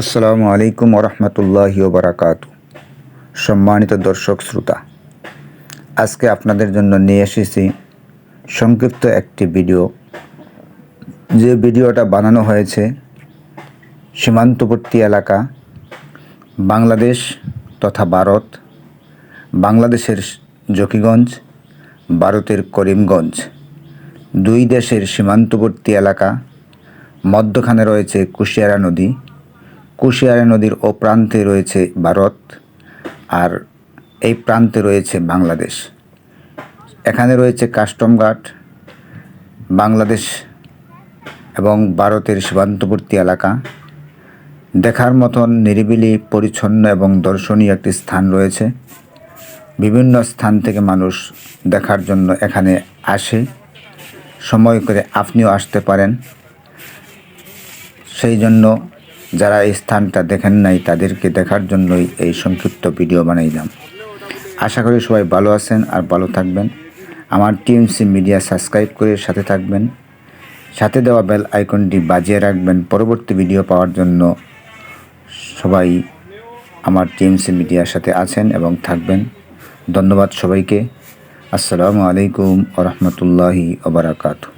আসসালামু আলাইকুম ওরহমতুল্লাহি ওবরাকাত। সম্মানিত দর্শক শ্রোতা, আজকে আপনাদের জন্য নিয়ে এসেছি সংক্ষিপ্ত একটি ভিডিও। যে ভিডিওটা বানানো হয়েছে সীমান্তবর্তী এলাকা, বাংলাদেশ তথা ভারত, বাংলাদেশের জকিগঞ্জ, ভারতের করিমগঞ্জ। দুই দেশের সীমান্তবর্তী এলাকা, মধ্যখানে রয়েছে কুশিয়ারা নদী। কুশিয়ারা নদীর ও প্রান্তে রয়েছে ভারত আর এই প্রান্তে রয়েছে বাংলাদেশ। এখানে রয়েছে কাস্টম ঘাট বাংলাদেশ এবং ভারতের সীমান্তবর্তী এলাকা। দেখার মতন নিরিবিলি, পরিচ্ছন্ন এবং দর্শনীয় একটি স্থান রয়েছে। বিভিন্ন স্থান থেকে মানুষ দেখার জন্য এখানে আসে। সময় করে আপনিও আসতে পারেন। সেই জন্য যারা এই স্থানটা দেখেন নাই, তাদেরকে দেখার জন্যই এই সংক্ষিপ্ত ভিডিও বানাইলাম। আশা করি সবাই ভালো আছেন আর ভালো থাকবেন। আমার টিএমসি মিডিয়া সাবস্ক্রাইব করে সাথে থাকবেন। সাথে দেওয়া বেল আইকনটি বাজিয়ে রাখবেন পরবর্তী ভিডিও পাওয়ার জন্য। সবাই আমার টিএমসি মিডিয়ার সাথে আছেন এবং থাকবেন। ধন্যবাদ সবাইকে। আসসালামু আলাইকুম ওরহমতুল্লাহি ওবরাকাতু